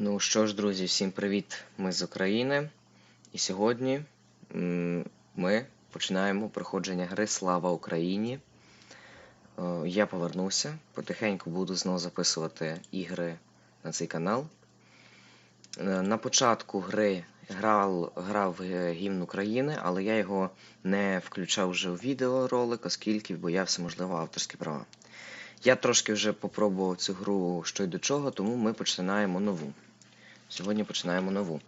Ну що ж, друзі, всім привіт! Ми з України. І сьогодні ми починаємо проходження гри Слава Україні. Е, Я повернувся. Потихеньку буду знову записувати ігри на цей канал. Е, На початку гри грав, грав е, гімн України, але я його не включав вже у відеоролик, оскільки боявся, можливо, авторські права. Я трошки вже попробував цю гру що й до чого, тому ми починаємо нову. Сьогодні починаємо нову.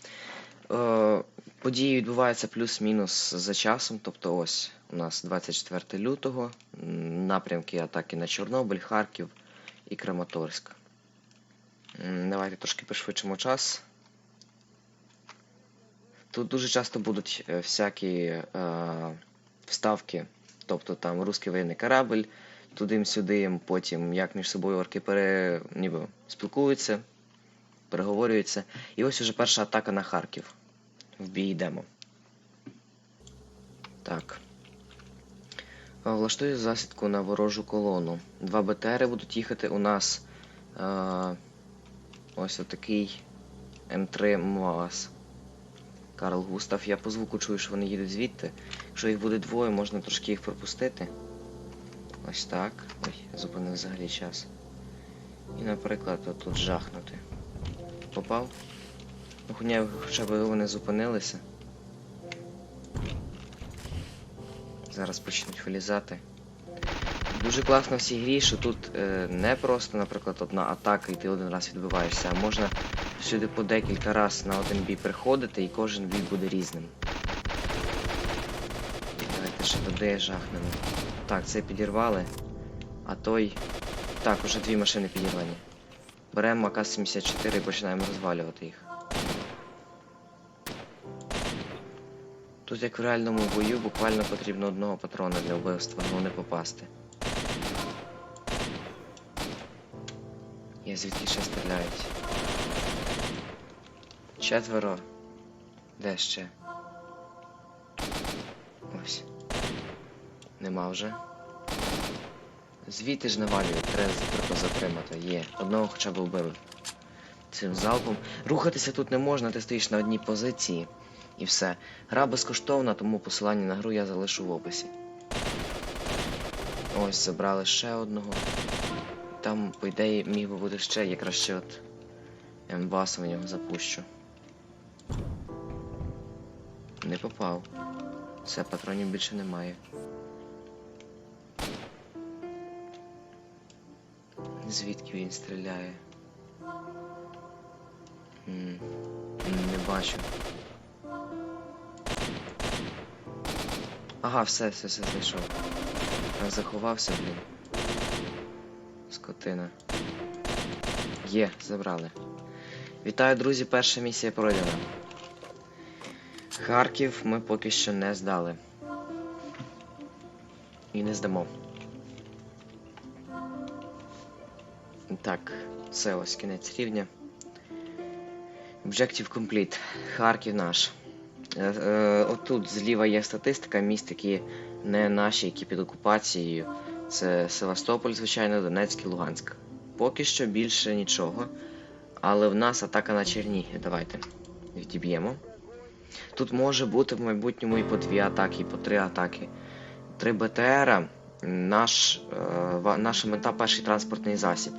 Е, події відбуваються плюс-мінус за часом. Тобто, ось у нас 24 лютого, напрямки атаки на Чорнобиль, Харків і Краматорськ. Давайте трошки пришвидшимо час. Тут дуже часто будуть е, всякі е, вставки, тобто там русський воєнний корабль, туди-сюди, потім як між собою орки пере, ніби спілкуються, переговорюються. І ось уже перша атака на Харків. В бій йдемо. Так. Е, Влаштую засідку на ворожу колону. Два БТРи будуть їхати у нас. Е, ось отакий М3 МОАС. Карл Густав. Я по звуку чую, що вони їдуть звідти. Якщо їх буде двоє, можна трошки їх пропустити. Ось так. Ой, зупинив взагалі час. І, наприклад, отут жахнути. Попав? Ну, хоча, хоча б вони зупинилися. Зараз почнуть вилізати. Дуже класно в цій грі, що тут е, не просто, наприклад, одна атака і ти один раз відбиваєшся, а можна сюди по декілька разів на один бій приходити і кожен бій буде різним. Давайте ще туди жахнемо. Так, це підірвали. А той. Так, уже дві машини підірвані. Беремо АК-74 і починаємо розвалювати їх. Тут, як в реальному бою, буквально потрібно одного патрона для вбивства, ну не попасти. Я звідки ще стріляють. Четверо. Де ще? Ось. Нема вже. Звідти ж навалюють, треба за- затримати. Є. Одного хоча б вбили. Цим залпом. Рухатися тут не можна, ти стоїш на одній позиції. І все. Гра безкоштовна, тому посилання на гру я залишу в описі. Ось, забрали ще одного. Там, по ідеї, міг би бути ще, якраз ще от М-басом в нього запущу. Не попав. Все, патронів більше немає. Звідки він стріляє? М, Не бачу. Ага, все, все, все знайшов. Я заховався, блін. Скотина. Є, забрали. Вітаю, друзі, перша місія пройдена. Харків ми поки що не здали. І не здамо. Так, це ось кінець рівня. Objective complete. Харків наш. Е, е, Отут зліва є статистика міст, які не наші, які під окупацією. Це Севастополь, звичайно, Донецьк і Луганськ. Поки що більше нічого. Але в нас атака на Чернігів. Давайте відіб'ємо. Тут може бути в майбутньому і по дві атаки, і по три атаки. Три БТРа. Наш, е, наша мета перший транспортний засіб.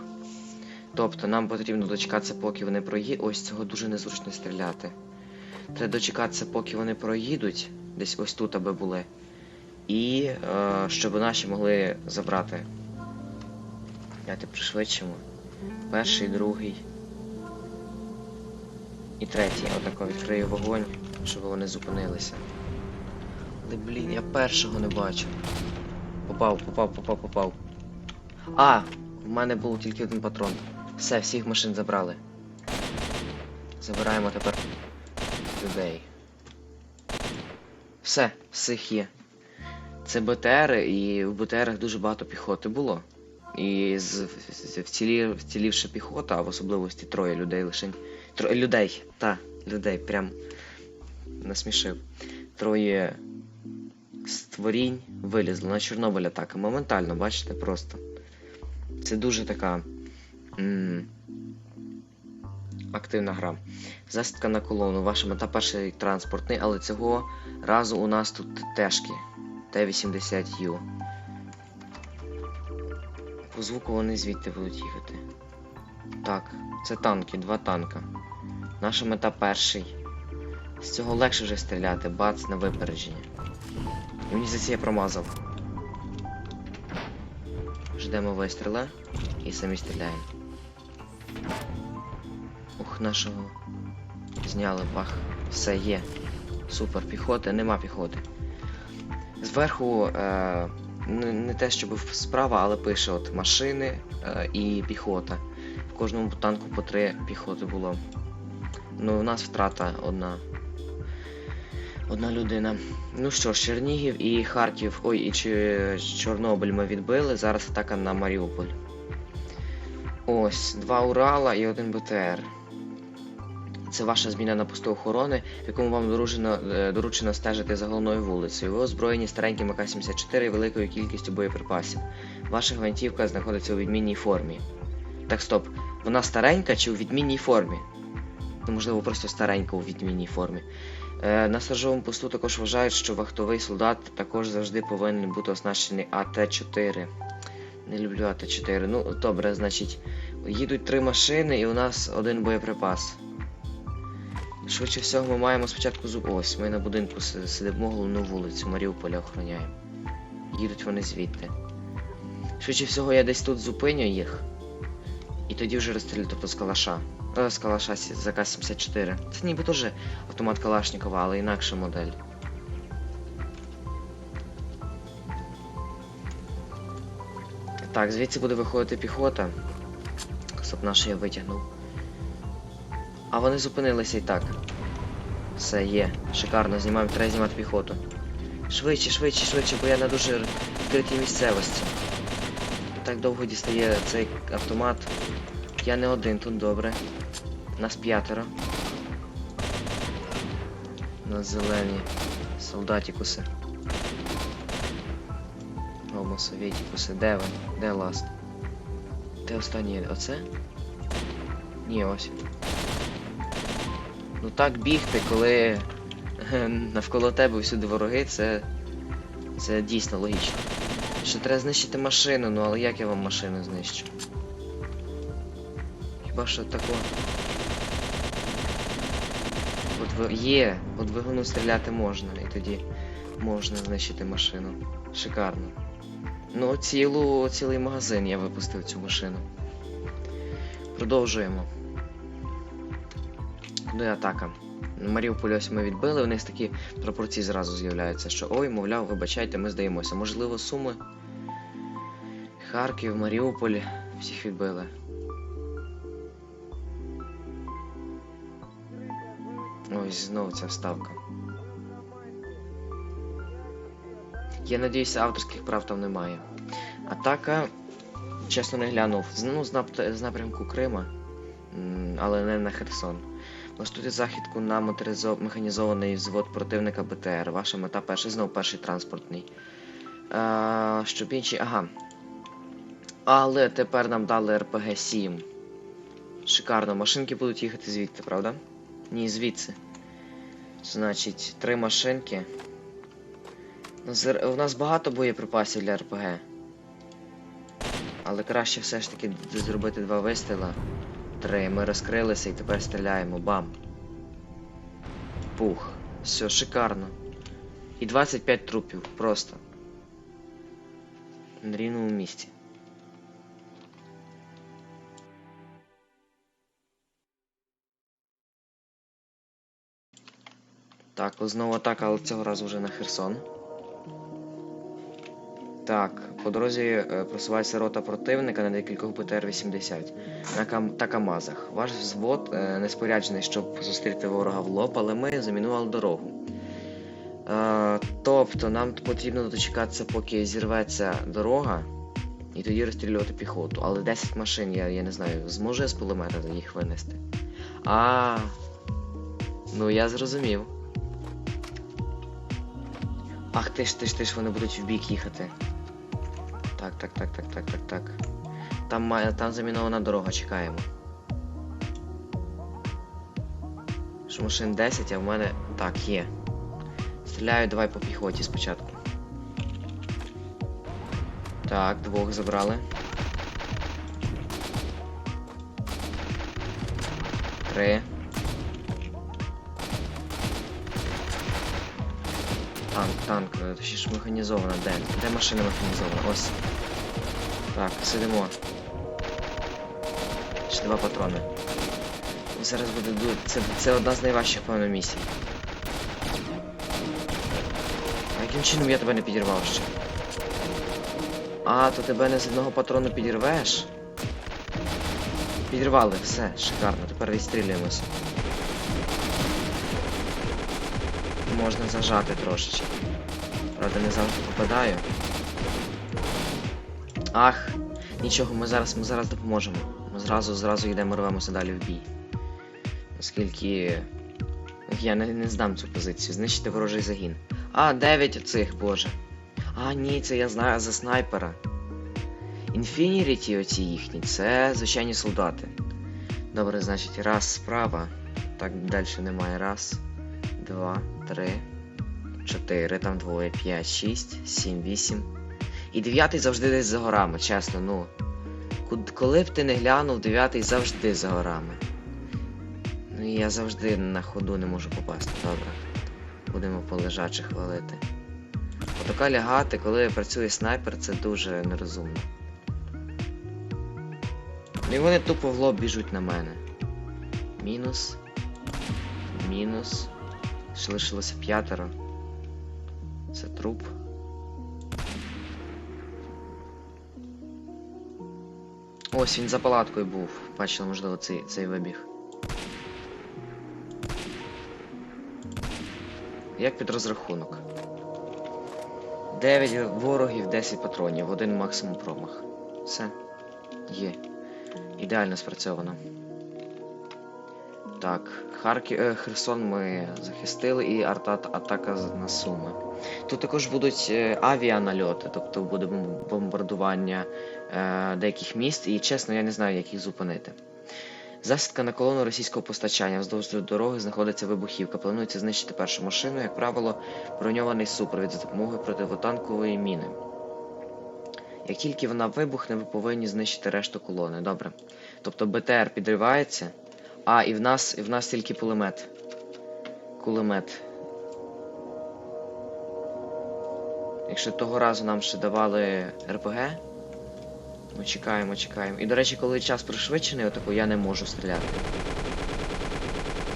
Тобто нам потрібно дочекатися, поки вони проїдуть. Ось цього дуже незручно стріляти. Треба дочекатися, поки вони проїдуть, десь ось тут аби були. І е, щоб наші могли забрати. Давайте пришвидшимо. Перший, другий. І третій. Отако відкрию вогонь, щоб вони зупинилися. Але блін, я першого не бачу. Попав, попав, попав, попав. А! В мене був тільки один патрон. Все, всіх машин забрали. Забираємо тепер людей. Все, всіх є. Це БТР, і в БТРах дуже багато піхоти було. І з, з- вцілі, вцілівша піхота, а в особливості троє людей лише. Троє людей, та, людей, прям насмішив. Троє створінь вилізло на Чорнобиль атака. Моментально, бачите, просто. Це дуже така. Активна гра. Засідка на колону. Ваша мета перший транспортний, але цього разу у нас тут тешки. Т-80Ю. По звуку вони звідти будуть їхати. Так, це танки, два танка. Наша мета перший. З цього легше вже стріляти, бац на випередження. І мені за це я промазав. Ждемо вистріла і самі стріляємо. Ух, нашого зняли бах. Все є. Супер, піхоти, нема піхоти. Зверху е, не, те, щоб справа, але пише от машини е, і піхота. В кожному танку по три піхоти було. Ну, у нас втрата одна. Одна людина. Ну що ж, Чернігів і Харків. Ой, і Чорнобиль ми відбили. Зараз атака на Маріуполь. Ось, два Урала і один БТР. Це ваша зміна на посту охорони, в якому вам доручено, е, доручено стежити за головною вулицею. Ви озброєні стареньким АК-74 і великою кількістю боєприпасів. Ваша гвинтівка знаходиться у відмінній формі. Так, стоп. Вона старенька чи у відмінній формі? Ну, можливо, просто старенька у відмінній формі. Е, на сторожовому посту також вважають, що вахтовий солдат також завжди повинен бути оснащений АТ-4. Не люблю АТ-4. Ну, добре, значить, їдуть три машини і у нас один боєприпас. Швидше всього, ми маємо спочатку зуб. Ось, ми на будинку си- сидимо головну вулицю, Маріуполя охороняємо. Їдуть вони звідти. Швидше всього, я десь тут зупиню їх. І тоді вже розстрілю, тобто з калаша. Е, з калаша сі- з АК-74. Це ніби теж автомат Калашникова, але інакша модель. Так, звідси буде виходити піхота. Щоб наш я витягнув. А вони зупинилися і так. Все є. Шикарно, знімаємо, треба знімати піхоту. Швидше, швидше, швидше, бо я на дуже відкритій місцевості. Так довго дістає цей автомат. Я не один, тут добре. Нас п'ятеро. На зелені солдатікуси. Гомо совєтікуси. Де ви? Де ласт? Де останній? Оце? Ні, ось. Ну так бігти, коли е, навколо тебе всюди вороги, це. Це дійсно логічно. Ще треба знищити машину, ну але як я вам машину знищу? Хіба що тако. От ви... Є, от двигуну стріляти можна, і тоді можна знищити машину. Шикарно. Ну, цілу, цілий магазин я випустив цю машину. Продовжуємо. Куди атака? Маріуполь ось ми відбили, у них такі пропорції зразу з'являються, що ой, мовляв, вибачайте, ми здаємося. Можливо, Суми, Харків, Маріуполь, всіх відбили. Ось знову ця вставка. Я надіюся, авторських прав там немає. Атака, чесно не глянув. Ну, з, напрямку Крима, але не на Херсон. Влаштуйте західку на механізований взвод противника БТР. Ваша мета перший, знову перший транспортний. А, щоб інші. Ага. Але тепер нам дали РПГ 7. Шикарно. Машинки будуть їхати звідти, правда? Ні, звідси. Значить, три машинки. У нас багато боєприпасів для РПГ. Але краще все ж таки зробити два вистріла. Три. Ми розкрилися і тепер стріляємо. Бам. Пух. Все, шикарно. І 25 трупів. Просто. На рівному місці. Так, знову атака, але цього разу вже на Херсон. Так, по дорозі е, просувається рота противника на декількох БТР-80 на кам та КАМАЗах. Ваш взвод е, не споряджений, щоб зустріти ворога в лоб, але ми замінували дорогу. Е, тобто нам потрібно дочекатися, поки зірветься дорога, і тоді розстрілювати піхоту. Але 10 машин, я, я не знаю, зможе з кулемета їх винести. А, ну я зрозумів. Ах ти ж ти ж ти ж вони будуть в бік їхати. Так, так, так, так, так, так, так. Там там замінована дорога, чекаємо. Що машин 10, а в мене. Так, є. Стріляю, давай по піхоті спочатку. Так, двох забрали. Три. Танк, танк, е, точніше механізована. Де? Де машина механізована? Ось. Так, сидимо. Ще два патрони. І зараз буде ду- це, це одна з найважчих, певно, місій. А яким чином я тебе не підірвав ще? А, то тебе не з одного патрону підірвеш? Підірвали, все, шикарно, тепер відстрілюємося. Можна зажати трошечки. Правда, не завжди попадаю. Ах, нічого, ми зараз, ми зараз допоможемо. Ми зразу, зразу йдемо, рвемося далі в бій. Оскільки я не, не здам цю позицію. Знищити ворожий загін. А, 9 цих, боже. А, ні, це я знаю за снайпера. Інфініріті оці їхні, це звичайні солдати. Добре, значить, раз справа. Так, далі немає. Раз, два, три, чотири, там двоє, п'ять, шість, сім, вісім. І дев'ятий завжди десь за горами, чесно, ну. Коли б ти не глянув, дев'ятий завжди за горами. Ну і я завжди на ходу не можу попасти, добре. Будемо по лежачих валити. Отака лягати, коли працює снайпер, це дуже нерозумно. Ну і вони тупо в лоб біжуть на мене. Мінус. Мінус. Ще лишилося п'ятеро. Це труп. Ось він за палаткою був. Бачили, можливо, цей, цей вибіг. Як під розрахунок? 9 ворогів, 10 патронів, один максимум промах. Все. Є. Ідеально спрацьовано. Так, Харків, е, Херсон ми захистили і арта-атака на Суми. Тут також будуть е, авіанальоти, тобто буде бомбардування е, деяких міст, і чесно, я не знаю, як їх зупинити. Засідка на колону російського постачання вздовж дороги знаходиться вибухівка. Планується знищити першу машину, як правило, броньований супровід за допомогою противотанкової міни. Як тільки вона вибухне, ви повинні знищити решту колони. Добре. Тобто БТР підривається. А, і в нас, і в нас тільки пулемет. Кулемет. Якщо того разу нам ще давали РПГ, ми чекаємо, чекаємо. І до речі, коли час пришвидшений, отако я не можу стріляти.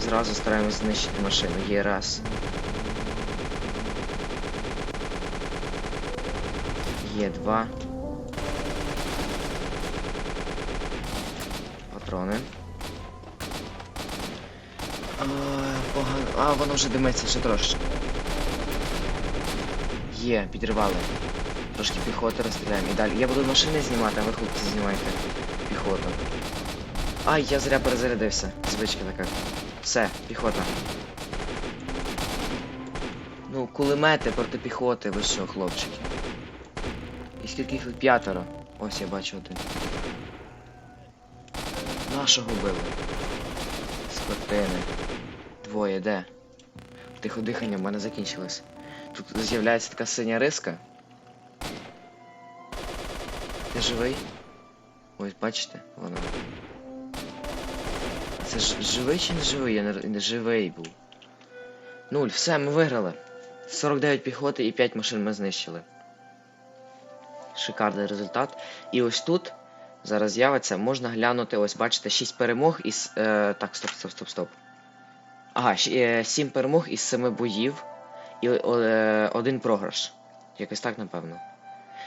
Зразу стараємось знищити машину. Є раз. Є два. Патрони. Погано. А, воно вже димиться ще трошки. Є, підривали. Трошки піхоти розстріляємо. І далі. Я буду машини знімати, а ви хлопці знімайте піхоту. Ай, я зря перезарядився. Звичка така. Все, піхота. Ну, кулемети проти піхоти, ви що, хлопчики. І скільки їх п'ятеро. Ось я бачу один. Нашого били. Скотини. Двоє, де? Тихо дихання в мене закінчилось. Тут з'являється така синя риска. Ти живий? Ось, бачите, воно. Це ж живий чи не живий? Я не живий був. Нуль, все, ми виграли. 49 піхоти і 5 машин ми знищили. Шикарний результат. І ось тут зараз з'явиться, можна глянути, ось бачите, 6 перемог із. Е, так, стоп, стоп, стоп, стоп. Ага, щ- е, 7 перемог із 7 боїв і е, один програш. Якось так, напевно.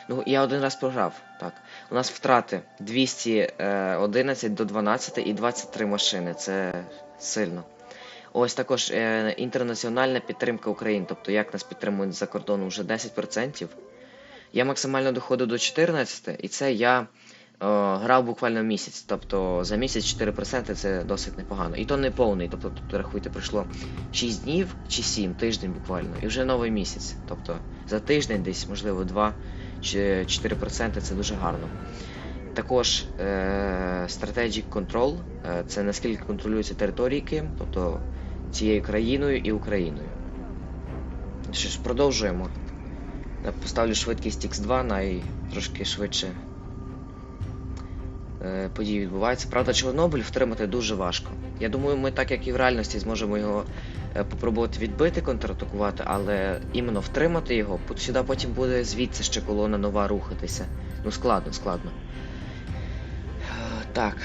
Ну, я один раз програв. Так. У нас втрати 211 до 12 і 23 машини. Це сильно. Ось також е, інтернаціональна підтримка України. Тобто, як нас підтримують за кордону вже 10%. Я максимально доходив до 14, і це я е, грав буквально місяць. Тобто за місяць 4% це досить непогано. І то не повний. Тобто, тут рахуйте, пройшло 6 днів чи 7 тиждень буквально. І вже новий місяць. Тобто за тиждень десь, можливо, 2 чи 4% це дуже гарно. Також е, Strategic Control е, це наскільки контролюються території Ким, тобто цією країною і Україною. Що ж, продовжуємо. Я поставлю швидкість X2 най трошки швидше е, події відбуваються. Правда, Чорнобиль втримати дуже важко. Я думаю, ми так як і в реальності зможемо його е, попробувати відбити, контратакувати, але іменно втримати його, сюди потім буде звідси ще колона нова рухатися. Ну, складно, складно. Е, Так.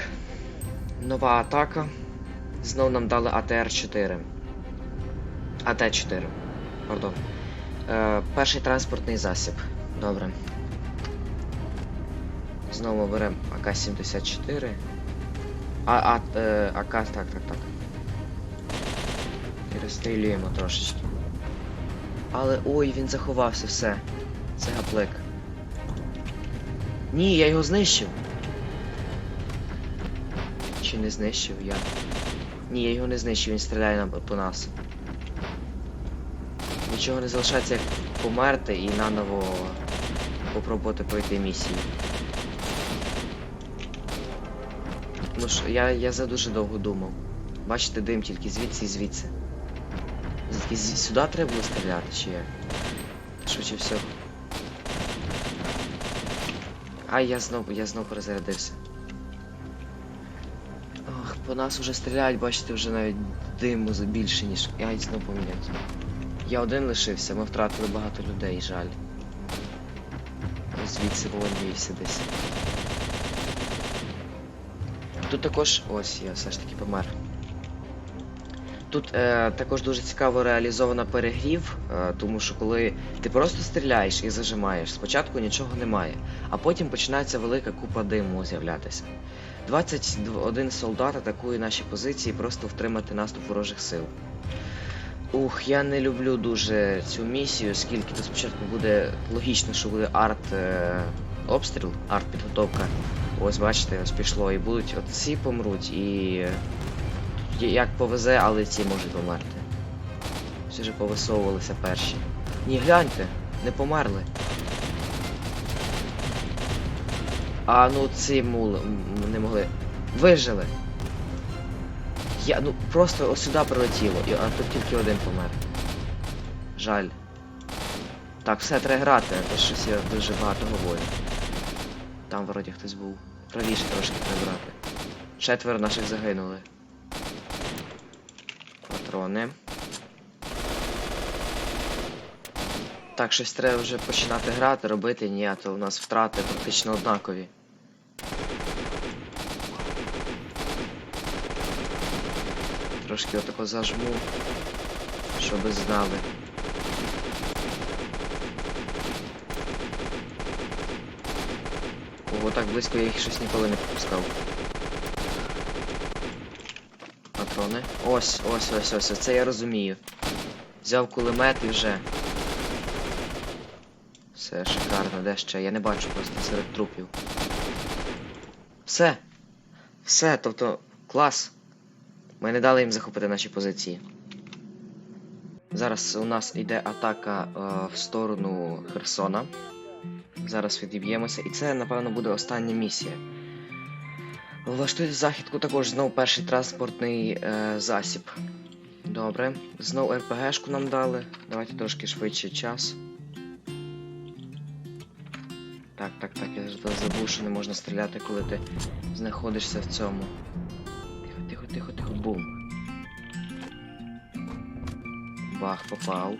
Нова атака. Знову нам дали АТР-4. АТ-4. Пардон. Е, перший транспортний засіб. Добре. Знову беремо АК-74. А, а, е, АК, так, так, так. І розстрілюємо трошечки. Але ой, він заховався, все. Це гаплик. Ні, я його знищив. Чи не знищив я? Ні, я його не знищив, він стріляє на, по нас. Нічого не залишається, як померти і наново попробувати пройти місію. Ну ж, я, я за дуже довго думав. Бачите, дим тільки звідси і звідси. Звідки сюди треба було стріляти, чи як? Швидше всього. Ай, я знову, я знову перезарядився. Ох, по нас вже стріляють, бачите, вже навіть диму більше, ніж. Я знову помінявся. Я один лишився, ми втратили багато людей, жаль. Звідси вивівся десь. Тут також. Ось я все ж таки помер. Тут е, також дуже цікаво реалізовано перегрів, е, тому що коли ти просто стріляєш і зажимаєш, спочатку нічого немає, а потім починається велика купа диму з'являтися. 21 солдат атакує наші позиції просто втримати наступ ворожих сил. Ух, я не люблю дуже цю місію, оскільки тут спочатку буде логічно, що буде арт е, обстріл, арт підготовка. Ось бачите, ось пішло. І будуть от ці помруть, і як повезе, але ці можуть померти. Всі вже повисовувалися перші. Ні, гляньте, не померли. А ну ці мули не могли. Вижили. Я ну просто ось сюди прилетіло, і, а тут тільки один помер. Жаль. Так, все, треба грати, то щось я дуже багато говорю. Там вроді хтось був. Правіше трошки треба грати. Четверо наших загинули. Патрони. Так, щось треба вже починати грати, робити, ні, а то у нас втрати практично однакові. Трошки отако зажму, щоб знали. Ого, так близько я їх щось ніколи не пропускав. Патрони. Ось, ось, ось, ось, це я розумію. Взяв кулемет і вже. Все шикарно, де ще? Я не бачу просто серед трупів. Все. Все, тобто, клас. Ми не дали їм захопити наші позиції. Зараз у нас йде атака е, в сторону Херсона. Зараз відіб'ємося. І це, напевно, буде остання місія. Влаштуйте західку також знову перший транспортний е, засіб. Добре. Знову РПГшку нам дали. Давайте трошки швидше час. Так, так, так, я забув, що не можна стріляти, коли ти знаходишся в цьому. Тихо, тихо, тихо, тихо, бум. Бах, попав.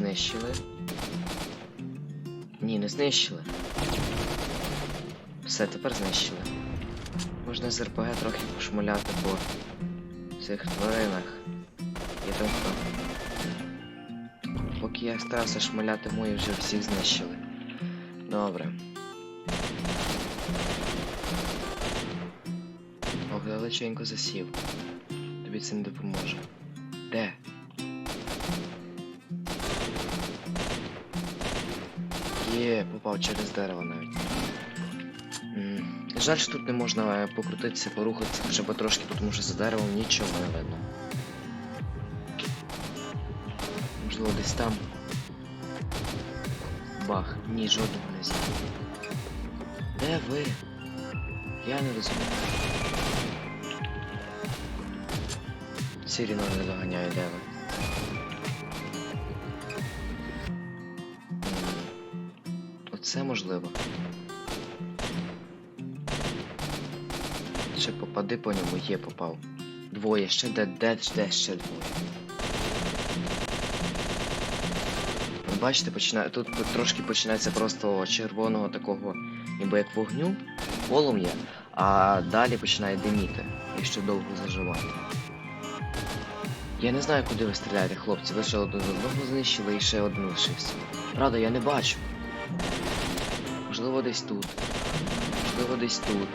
Знищили. Ні, не знищили. Все, тепер знищили. Можна з РПГ трохи пошмаляти по цих тваринах. Там хто. Поки я старався шмаляти мої вже всіх знищили. Добре. Ох, далеченько засів. Тобі це не допоможе. попав через дерево навіть. Жаль, що тут не можна е, покрутитися, порухатися хоча б трошки, тому що за деревом нічого не видно. Можливо, десь там. Бах, ні, жодного не знаю. Де ви? Я не розумію. Сіріно не доганяю, де ви? Оце можливо. Ще попади по ньому, є попав. Двоє, ще де, де, де ще двоє. Бачите, починає, тут, тут трошки починається просто червоного такого, ніби як вогню, полум'я, а далі починає диміти і ще довго заживати. Я не знаю, куди ви стріляєте, хлопці. Ви ще один одного знищили і ще один лишився. Правда, я не бачу. Можливо, десь тут. Можливо, десь тут.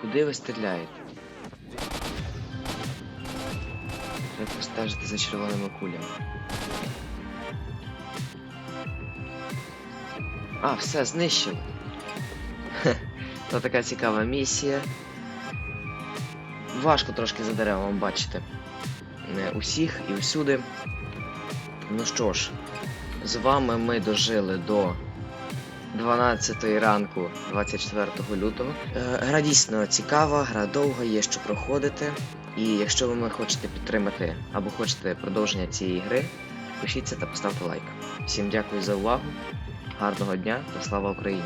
Куди ви стріляєте? Треба постежити за червоними кулями. А, все, знищили. Хе, то така цікава місія. Важко трошки за деревом бачити. Не усіх і всюди. Ну що ж, з вами ми дожили до 12 ранку 24 лютого. Е, Гра дійсно цікава, гра довга, є що проходити. І якщо ви хочете підтримати або хочете продовження цієї гри, пишіться та поставте лайк. Всім дякую за увагу, гарного дня та слава Україні!